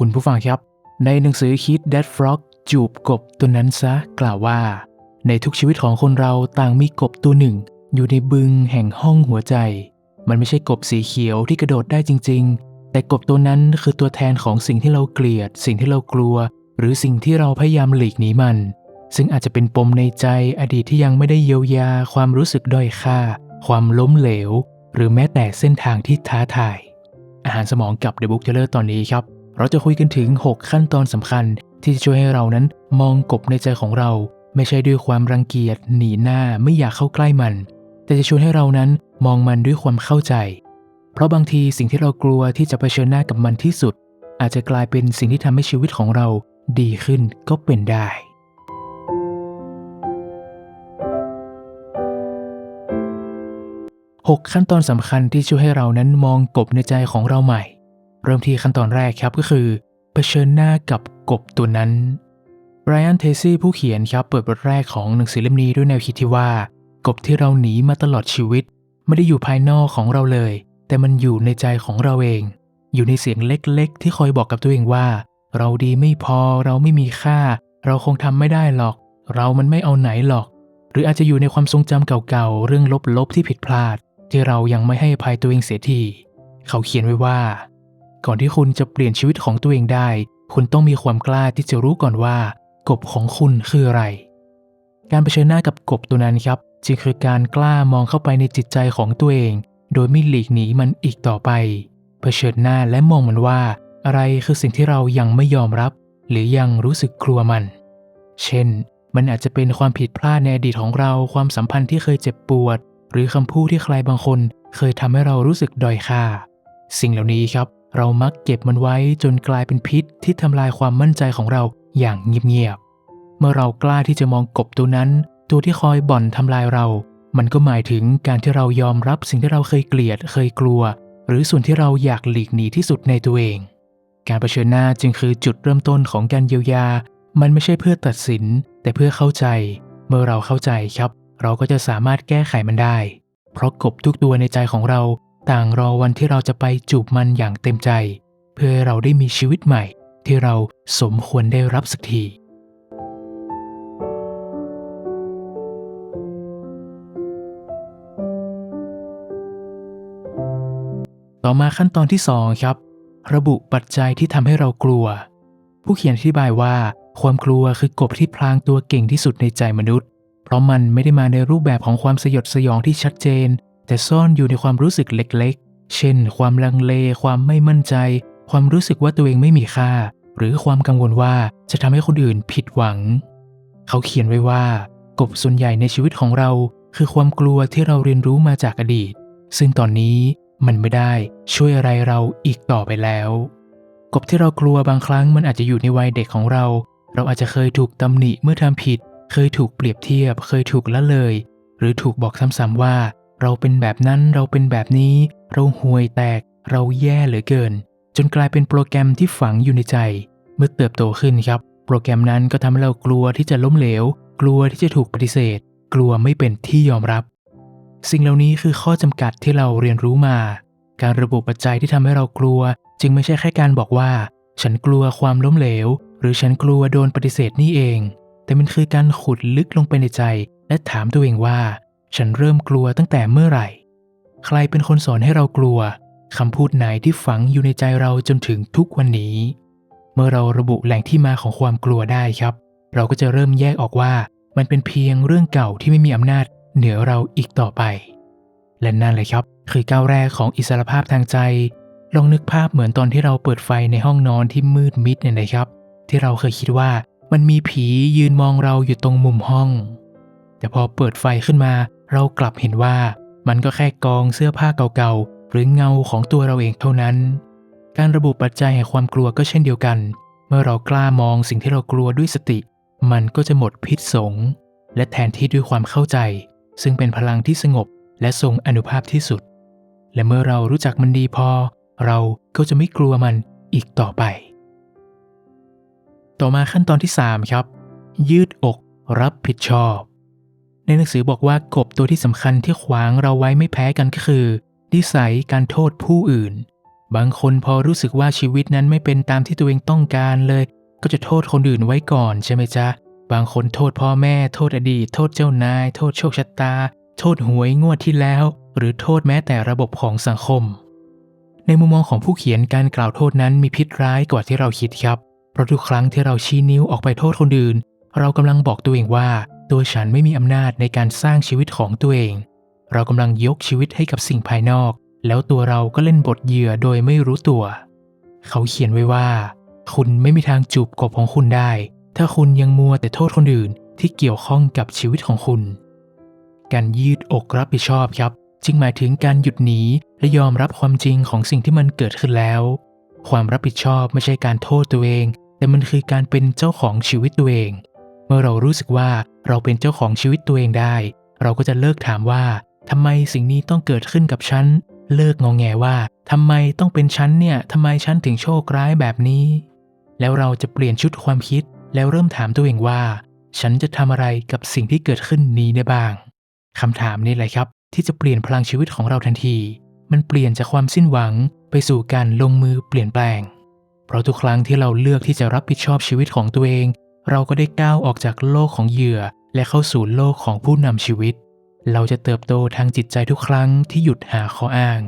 คุณผู้ฟังครับ ในหนังสือ Hit That Frog จูบกบตัวนั้นซะกล่าวว่า ในทุกชีวิตของคนเราต่างมีกบตัวหนึ่ง อยู่ในบึงแห่งห้องหัวใจ มันไม่ใช่กบสีเขียวที่กระโดดได้จริง ๆ แต่กบตัวนั้นคือตัวแทนของสิ่งที่เราเกลียด สิ่งที่เรากลัว หรือสิ่งที่เราพยายามหลีกหนีมัน ซึ่งอาจจะเป็นปมในใจอดีตที่ยังไม่ได้เยียวยา ความรู้สึกด้อยค่า ความล้มเหลว หรือแม้แต่เส้นทางที่ท้าทายอาหารสมองกับ The Book Teller ตอนนี้ครับ เราจะคุยกันถึง 6 ขั้นตอนสำคัญที่จะช่วยให้เรานั้นมองกบในใจของเรา ไม่ใช่ด้วยความรังเกียจหนีหน้าไม่อยากเข้าใกล้มัน แต่จะชวนให้เรานั้นมองมันด้วยความเข้าใจ เพราะบางทีสิ่งที่เรากลัวที่จะเผชิญหน้ากับมันที่สุด อาจจะกลายเป็นสิ่งที่ทำให้ชีวิตของเราดีขึ้นก็เป็นได้6ขั้นตอนสำคัญที่ช่วยให้เรานั้นมองกบในใจของเราใหม่ เริ่มที่ขั้นตอนแรกครับก็คือเผชิญหน้ากับกบตัวนั้นไรอันเทซี่ผู้เขียนครับเปิดบทแรกของหนังสือเล่มนี้ด้วยแนวคิดที่ว่า กบที่เราหนีมาตลอดชีวิต ไม่ได้อยู่ภายนอกของเราเลย แต่มันอยู่ในใจของเราเอง อยู่ในเสียงเล็กๆ ที่คอยบอกกับตัวเองว่า เราดีไม่พอเราไม่มีค่า เราคงทำไม่ได้หรอก เรามันไม่เอาไหนหรอก หรืออาจจะอยู่ในความทรงจำเก่าๆเรื่องลบๆที่ผิดพลาด ที่เรายังไม่ให้ภัยตัวเองเสียทีเขาเขียนไว้ว่า ก่อนที่คุณจะเปลี่ยนชีวิตของตัวเองได้ คุณต้องมีความกล้าที่จะรู้ก่อนว่า กบของคุณคืออะไร การเผชิญหน้ากับกบตัวนั้นครับ จึงคือการกล้ามองเข้าไปในจิตใจของตัวเอง โดยไม่หลีกหนีมันอีกต่อไป เผชิญหน้าและมองมันว่า อะไรคือสิ่งที่เรายังไม่ยอมรับ หรือยังรู้สึกกลัวมัน เช่น มันอาจจะเป็นความผิดพลาดในอดีตของเรา ความสัมพันธ์ที่เคยเจ็บปวด หรือคำพูดที่ใครบางคน เคยทำให้เรารู้สึกด้อยค่าสิ่งเหล่านี้ครับ เรามักเก็บมันไว้จนกลายเป็นพิษที่ทำลายความมั่นใจของเราอย่างเงียบๆ เมื่อเรากล้าที่จะมองกบตัวนั้น ตัวที่คอยบ่อนทำลายเรา มันก็หมายถึงการที่เรายอมรับสิ่งที่เราเคยเกลียด เคยกลัว หรือส่วนที่เราอยากหลีกหนีที่สุดในตัวเอง การเผชิญหน้าจึงคือจุดเริ่มต้นของการเยียวยา มันไม่ใช่เพื่อตัดสิน แต่เพื่อเข้าใจ เมื่อเราเข้าใจครับ เราก็จะสามารถแก้ไขมันได้ เพราะกบทุกตัวในใจของเรา ต่างรอวันที่เราจะไปจูบมันอย่างเต็มใจ เพื่อเราได้มีชีวิตใหม่ ที่เราสมควรได้รับสักทีต่อมาขั้นตอนที่ 2 ครับ ระบุปัจจัยที่ทำให้เรากลัว ผู้เขียนอธิบายว่า ความกลัวคือกบที่พลางตัวเก่งที่สุดในใจมนุษย์ เพราะมันไม่ได้มาในรูปแบบของความสยดสยองที่ชัดเจน แต่ซ่อนอยู่ในความรู้สึกเล็กๆ เช่น ความลังเล ความไม่มั่นใจ ความรู้สึกว่าตัวเองไม่มีค่า หรือความกังวลว่าจะทำให้คนอื่นผิดหวัง เขาเขียนไว้ว่า กบส่วนใหญ่ในชีวิตของเรา คือความกลัวที่เราเรียนรู้มาจากอดีต ซึ่งตอนนี้มันไม่ได้ช่วยอะไรเราอีกต่อไปแล้ว กบที่เรากลัวบางครั้งมันอาจจะอยู่ในวัยเด็กของเรา เราอาจจะเคยถูกตำหนิเมื่อทำผิด เคยถูกเปรียบเทียบ เคยถูกละเลย หรือถูกบอกซ้ำๆว่า เราเป็นแบบนั้นเราเป็นแบบนี้ เราห่วยแตก เราแย่เหลือเกิน จนกลายเป็นโปรแกรมที่ฝังอยู่ในใจ เมื่อเติบโตขึ้นครับ โปรแกรมนั้นก็ทำให้เรากลัวที่จะล้มเหลว กลัวที่จะถูกปฏิเสธ กลัวไม่เป็นที่ยอมรับ สิ่งเหล่านี้คือข้อจำกัดที่เราเรียนรู้มา การระบุปัจจัยที่ทำให้เรากลัว จึงไม่ใช่แค่การบอกว่า ฉันกลัวความล้มเหลว หรือฉันกลัวโดนปฏิเสธนี่เอง แต่มันคือการขุดลึกลงไปในใจ และถามตัวเองว่า ฉันเริ่มกลัวตั้งแต่เมื่อไหร่ ใครเป็นคนสอนให้เรากลัวคำพูดไหนที่ฝังอยู่ในใจเราจนถึงทุกวันนี้ เมื่อเราระบุแหล่งที่มาของความกลัวได้ครับ เราก็จะเริ่มแยกออกว่า มันเป็นเพียงเรื่องเก่าที่ไม่มีอำนาจเหนือเราอีกต่อไป และนั่นเลยครับ คือก้าวแรกของอิสรภาพทางใจ ลองนึกภาพเหมือนตอนที่เราเปิดไฟในห้องนอนที่มืดมิดเนี่ยนะครับ ที่เราเคยคิดว่ามันมีผียืนมองเราอยู่ตรงมุมห้อง แต่พอเปิดไฟขึ้นมา เรากลับเห็นว่ามันก็แค่กองเสื้อผ้าเก่าๆ หรือเงาของตัวเราเองเท่านั้น การระบุปัจจัยแห่งความกลัวก็เช่นเดียวกัน เมื่อเรากล้ามองสิ่งที่เรากลัวด้วยสติ มันก็จะหมดพิษสง และแทนที่ด้วยความเข้าใจ ซึ่งเป็นพลังที่สงบและทรงอนุภาพที่สุด และเมื่อเรารู้จักมันดีพอ เราก็จะไม่กลัวมันอีกต่อไป ต่อมาขั้นตอนที่ 3 ครับ ยืดอกรับผิดชอบ ในหนังสือบอกว่ากบตัวที่สำคัญที่ขวางเราไว้ไม่แพ้กันก็คือนิสัยการโทษผู้อื่น บางคนพอรู้สึกว่าชีวิตนั้นไม่เป็นตามที่ตัวเองต้องการเลย ก็จะโทษคนอื่นไว้ก่อนใช่ไหมจ๊ะ บางคนโทษพ่อแม่ โทษอดีต โทษเจ้านาย โทษโชคชะตา โทษหวยงวดที่แล้ว หรือโทษแม้แต่ระบบของสังคม ในมุมมองของผู้เขียนการกล่าวโทษนั้นมีพิษร้ายกว่าที่เราคิดครับ เพราะทุกครั้งที่เราชี้นิ้วออกไปโทษคนอื่น เรากำลังบอกตัวเองว่า ตัวฉันไม่มีอำนาจในการสร้างชีวิตของตัวเอง เรากำลังยกชีวิตให้กับสิ่งภายนอก แล้วตัวเราก็เล่นบทเหยื่อโดยไม่รู้ตัว เขาเขียนไว้ว่า คุณไม่มีทางจูบกบของคุณได้ ถ้าคุณยังมัวแต่โทษคนอื่นที่เกี่ยวข้องกับชีวิตของคุณ การยืดอกรับผิดชอบครับ จึงหมายถึงการหยุดหนีและยอมรับความจริงของสิ่งที่มันเกิดขึ้นแล้ว ความรับผิดชอบไม่ใช่การโทษตัวเอง แต่มันคือการเป็นเจ้าของชีวิตตัวเอง เมื่อเรารู้สึกว่าเราเป็นเจ้าของชีวิตตัวเองได้ เราก็จะเลิกถามว่าทำไมสิ่งนี้ต้องเกิดขึ้นกับฉัน เลิกงองแงว่าทำไมต้องเป็นฉันเนี่ยทำไมฉันถึงโชคร้ายแบบนี้ แล้วเราจะเปลี่ยนชุดความคิด แล้วเริ่มถามตัวเองว่า ฉันจะทำอะไรกับสิ่งที่เกิดขึ้นนี้ได้บ้างคำถามนี้แหละครับ ที่จะเปลี่ยนพลังชีวิตของเราทันที มันเปลี่ยนจากความสิ้นหวัง ไปสู่การลงมือเปลี่ยนแปลง เพราะทุกครั้งที่เราเลือกที่จะรับผิดชอบชีวิตของตัวเอง เราก็ได้ก้าวออกจากโลกของเหยื่อ และเข้าสู่โลกของผู้นำชีวิต เราจะเติบโตทางจิตใจทุกครั้งที่หยุดหาข้ออ้าง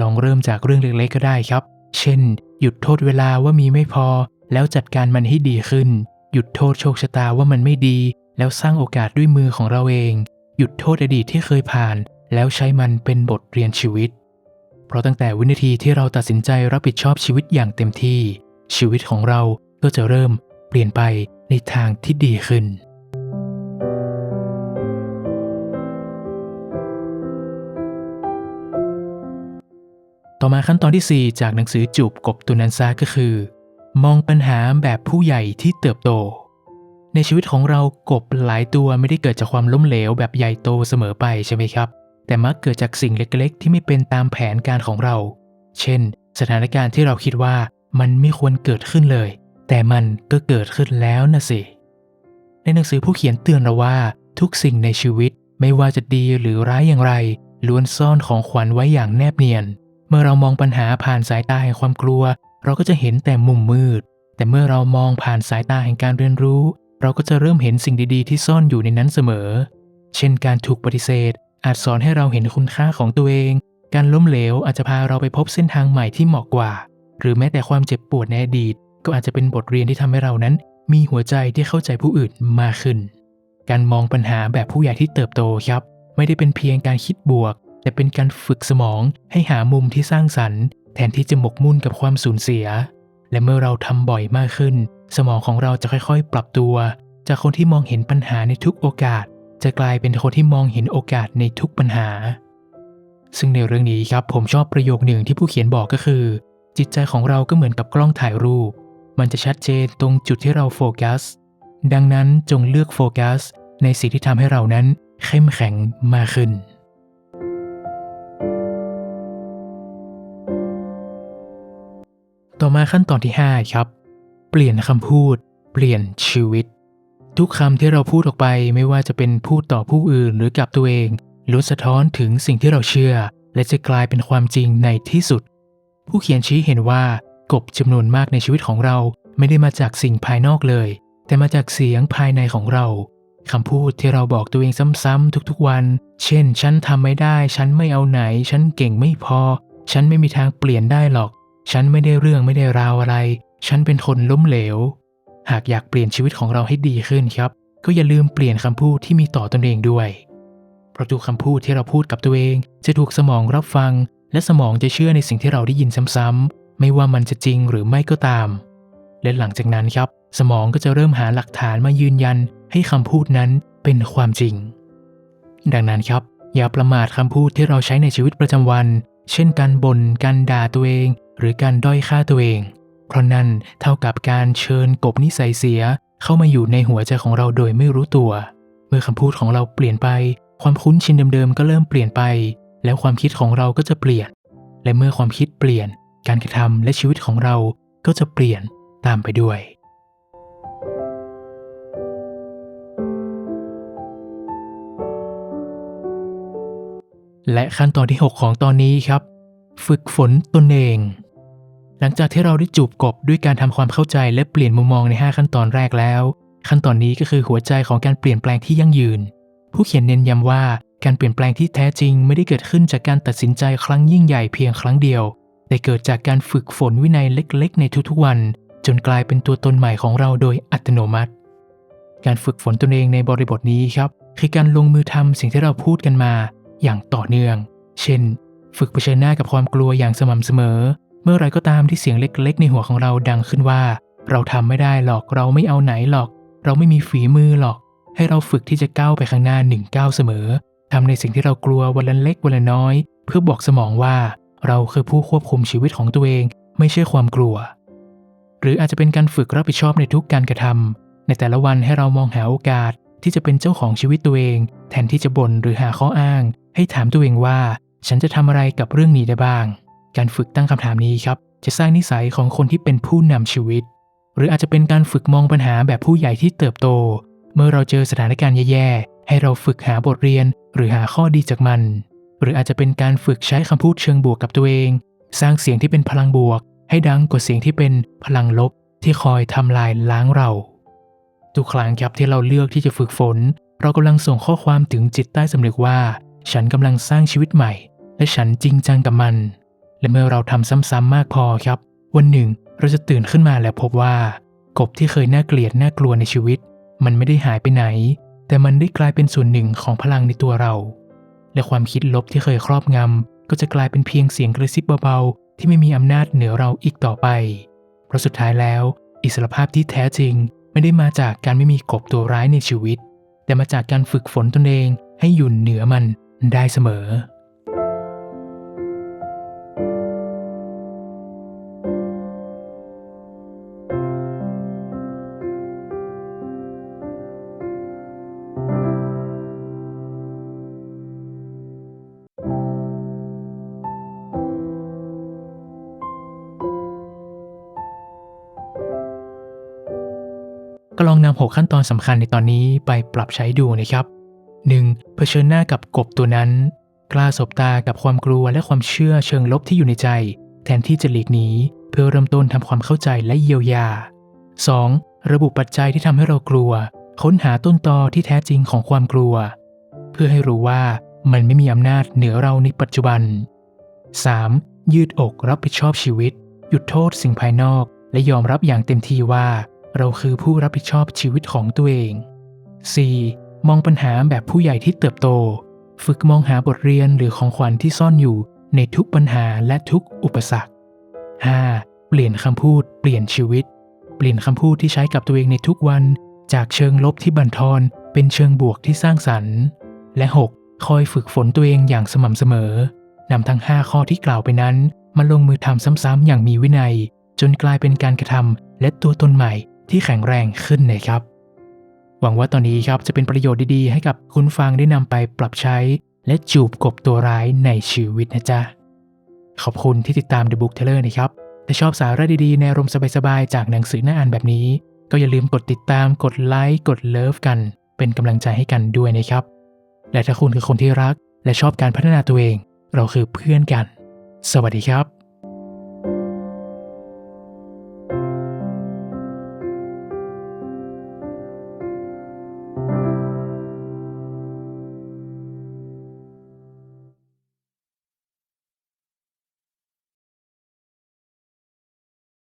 ลองเริ่มจากเรื่องเล็กๆก็ได้ครับ เช่น หยุดโทษเวลาว่ามีไม่พอ แล้วจัดการมันให้ดีขึ้น หยุดโทษโชคชะตาว่ามันไม่ดี แล้วสร้างโอกาสด้วยมือของเราเอง หยุดโทษอดีตที่เคยผ่าน แล้วใช้มันเป็นบทเรียนชีวิต เพราะตั้งแต่วินาทีที่เราตัดสินใจรับผิดชอบชีวิตอย่างเต็มที่ ชีวิตของเราก็จะเริ่ม เปลี่ยนไปในทางที่ดีขึ้น ต่อมาขั้นตอนที่ 4 จากหนังสือจูบกบตุนันซาก็คือ มองปัญหาแบบผู้ใหญ่ที่เติบโต ในชีวิตของเรากบหลายตัวไม่ได้เกิดจากความล้มเหลวแบบใหญ่โตเสมอไปใช่ไหมครับ แต่มักเกิดจากสิ่งเล็กๆ ที่ไม่เป็นตามแผนการของเรา เช่น สถานการณ์ที่เราคิดว่ามันไม่ควรเกิดขึ้นเลย แต่มันก็เกิดขึ้นแล้วนะสิ ในหนังสือผู้เขียนเตือนเราว่า ทุกสิ่งในชีวิตไม่ว่าจะดีหรือร้ายอย่างไร ล้วนซ่อนของขวัญไว้อย่างแนบเนียน เมื่อเรามองปัญหาผ่านสายตาแห่งความกลัว เราก็จะเห็นแต่มุมมืด แต่เมื่อเรามองผ่านสายตาแห่งการเรียนรู้ เราก็จะเริ่มเห็นสิ่งดีๆ ที่ซ่อนอยู่ในนั้นเสมอ เช่นการถูกปฏิเสธ อาจสอนให้เราเห็นคุณค่าของตัวเอง การล้มเหลวอาจจะพาเราไปพบเส้นทางใหม่ที่เหมาะกว่า หรือแม้แต่ความเจ็บปวดในอดีต ก็อาจจะเป็นบทเรียนที่ทำให้เรานั้น มีหัวใจที่เข้าใจผู้อื่นมากขึ้น การมองปัญหาแบบผู้ใหญ่ที่เติบโตครับ ไม่ได้เป็นเพียงการคิดบวก แต่เป็นการฝึกสมองให้หามุมที่สร้างสรรค์ แทนที่จะหมกมุ่นกับความสูญเสีย และเมื่อเราทำบ่อยมากขึ้น สมองของเราจะค่อยๆ ปรับตัว จากคนที่มองเห็นปัญหาในทุกโอกาส จะกลายเป็นคนที่มองเห็นโอกาสในทุกปัญหา ซึ่งในเรื่องนี้ครับผมชอบประโยคหนึ่งที่ผู้เขียนบอกก็คือ จิตใจของเราก็เหมือนกับกล้องถ่ายรูป มันจะชัดเจนตรงจุดที่เราโฟกัส ดังนั้นจงเลือกโฟกัส ในสิ่งที่ทำให้เรานั้นเข้มแข็งมากขึ้น ต่อมาขั้นตอนที่ 5 ครับ เปลี่ยนคำพูด เปลี่ยนชีวิต ทุกคำที่เราพูดออกไปไม่ว่าจะเป็นพูดต่อผู้อื่นหรือกับตัวเองล้วนสะท้อนถึงสิ่งที่เราเชื่อ และจะกลายเป็นความจริงในที่สุด ผู้เขียนชี้เห็นว่า กบจำนวนมากในชีวิตของเราไม่ได้มาจากสิ่งภายนอกเลย แต่มาจากเสียงภายในของเราคำพูดที่เราบอกตัวเองซ้ำๆทุกๆวัน เช่น ฉันทำไม่ได้ ฉันไม่เอาไหน ฉันเก่งไม่พอ ฉันไม่มีทางเปลี่ยนได้หรอก ฉันไม่ได้เรื่องไม่ได้ราวอะไร ฉันเป็นคนล้มเหลว หากอยากเปลี่ยนชีวิตของเราให้ดีขึ้นครับ ก็อย่าลืมเปลี่ยนคำพูดที่มีต่อตนเองด้วย เพราะทุกคำพูดที่เราพูดกับตัวเอง จะถูกสมองรับฟัง และสมองจะเชื่อในสิ่งที่เราได้ยินซ้ำๆ ไม่ว่ามันจะจริงหรือไม่ก็ตาม และหลังจากนั้นครับ สมองก็จะเริ่มหาหลักฐานมายืนยันให้คำพูดนั้นเป็นความจริง ดังนั้นครับ อย่าประมาทคำพูดที่เราใช้ในชีวิตประจำวัน เช่นการบน่นการด่าตัวเอง หรือการด้อยค่าตัวเอง เพราะนั่นเท่ากับการเชิญกบนิสัยเสียเข้ามาอยู่ในหัวใจของเราโดยไม่รู้ตัว เมื่อคำพูดของเราเปลี่ยนไป ความคุ้นชินเดิมๆก็เริ่มเปลี่ยนไป แล้วความคิดของเราก็จะเปลี่ยน และเมื่อความคิดเปลี่ยน การกระทำและชีวิตของเราก็จะเปลี่ยนตามไปด้วย และขั้นตอนที่ 6 ของตอนนี้ครับ ฝึกฝนตนเอง หลังจากที่เราได้จูบกบด้วยการทำความเข้าใจและเปลี่ยนมุมมองใน 5 ขั้นตอนแรกแล้ว ขั้นตอนนี้ก็คือหัวใจของการเปลี่ยนแปลงที่ยั่งยืน ผู้เขียนเน้นย้ำว่าการเปลี่ยนแปลงที่แท้จริงไม่ได้เกิดขึ้นจากการตัดสินใจครั้งยิ่งใหญ่เพียงครั้งเดียว แต่เกิดจากการฝึกฝนวินัยเล็กๆ ในทุกๆวัน จนกลายเป็นตัวตนใหม่ของเราโดยอัตโนมัติ การฝึกฝนตนเองในบริบทนี้ครับ คือการลงมือทำสิ่งที่เราพูดกันมา อย่างต่อเนื่อง เช่น ฝึกเผชิญหน้ากับความกลัวอย่างสม่ำเสมอ เมื่อไรก็ตามที่เสียงเล็กๆ ในหัวของเราดังขึ้นว่า เราทำไม่ได้หรอกเราไม่เอาไหนหรอก เราไม่มีฝีมือหรอก ให้เราฝึกที่จะก้าวไปข้างหน้าหนึ่งก้าวเสมอทำในสิ่งที่เรากลัววันละเล็กวันละน้อย เพื่อบอกสมองว่า เราคือผู้ควบคุมชีวิตของตัวเอง ไม่ใช่ความกลัว หรืออาจจะเป็นการฝึกรับผิดชอบในทุกการกระทำในแต่ละวันให้เรามองหาโอกาสที่จะเป็นเจ้าของชีวิตตัวเอง แทนที่จะบ่นหรือหาข้ออ้าง ให้ถามตัวเองว่า ฉันจะทำอะไรกับเรื่องนี้ได้บ้าง การฝึกตั้งคำถามนี้ครับ จะสร้างนิสัยของคนที่เป็นผู้นำชีวิต หรืออาจจะเป็นการฝึกมองปัญหาแบบผู้ใหญ่ที่เติบโต เมื่อเราเจอสถานการณ์แย่ๆให้เราฝึกหาบทเรียนหรือหาข้อดีจากมัน หรืออาจจะเป็นการฝึกใช้คำพูดเชิงบวกกับตัวเอง สร้างเสียงที่เป็นพลังบวก ให้ดังกว่าเสียงที่เป็นพลังลบที่คอยทำลายล้างเรา ทุกครั้งครับที่เราเลือกที่จะฝึกฝน เรากำลังส่งข้อความถึงจิตใต้สำนึกว่า ฉันกำลังสร้างชีวิตใหม่ และฉันจริงจังกับมัน และเมื่อเราทำซ้ำๆมากพอครับ วันหนึ่งเราจะตื่นขึ้นมาและพบว่า กบที่เคยน่าเกลียดน่ากลัวในชีวิต มันไม่ได้หายไปไหน แต่มันได้กลายเป็นส่วนหนึ่งของพลังในตัวเรา และความคิดลบที่เคยครอบงำ ก็จะกลายเป็นเพียงเสียงกระซิบเบาๆ ที่ไม่มีอำนาจเหนือเราอีกต่อไป เพราะสุดท้ายแล้ว อิสรภาพที่แท้จริง ไม่ได้มาจากการไม่มีกบตัวร้ายในชีวิต แต่มาจากการฝึกฝนตนเองให้อยู่เหนือมันได้เสมอ ก็ลองนำ6ขั้นตอนสำคัญในตอนนี้ไปปรับใช้ดูนะครับ 1. เผชิญหน้ากับกบตัวนั้น กล้าสบตากับความกลัวและความเชื่อเชิงลบที่อยู่ในใจ แทนที่จะหลีกหนีเพื่อเริ่มต้นทำความเข้าใจและเยียวยา 2. ระบุปัจจัยที่ทำให้เรากลัว ค้นหาต้นตอที่แท้จริงของความกลัว เพื่อให้รู้ว่ามันไม่มีอำนาจเหนือเราในปัจจุบัน 3. ยืดอกรับผิดชอบชีวิต หยุดโทษสิ่งภายนอก และยอมรับอย่างเต็มที่ว่า เราคือผู้รับผิดชอบชีวิตของตัวเอง 4. มองปัญหาแบบผู้ใหญ่ที่เติบโต ฝึกมองหาบทเรียนหรือของขวัญที่ซ่อนอยู่ในทุกปัญหาและทุกอุปสรรค 5. เปลี่ยนคำพูด เปลี่ยนชีวิต เปลี่ยนคำพูดที่ใช้กับตัวเองในทุกวัน จากเชิงลบที่บั่นทอน เป็นเชิงบวกที่สร้างสรรค์ และ 6. คอยฝึกฝนตัวเองอย่างสม่ำเสมอนำทั้ง 5 ข้อที่กล่าวไปนั้น มาลงมือทำซ้ำๆอย่างมีวินัย จนกลายเป็นการกระทำและตัวตนใหม่ ที่แข็งแรงขึ้นนะครับ หวังว่าตอนนี้ครับจะเป็นประโยชน์ดีๆ ให้กับคุณฟังได้นำไปปรับใช้ และจูบกบตัวร้ายในชีวิตนะจ๊ะ ขอบคุณที่ติดตาม The Book Teller นะครับถ้าชอบสาระดีๆ ในรมสบายๆ จากหนังสือหน่าอ่านแบบนี้ ก็อย่าลืมกดติดตามกดไลค์กดเลิฟกัน เป็นกำลังใจให้กันด้วยนะครับ และถ้าคุณคือคนที่รัก และชอบการพัฒนาตัวเอง เราคือเพื่อนกัน สวัสดีครับ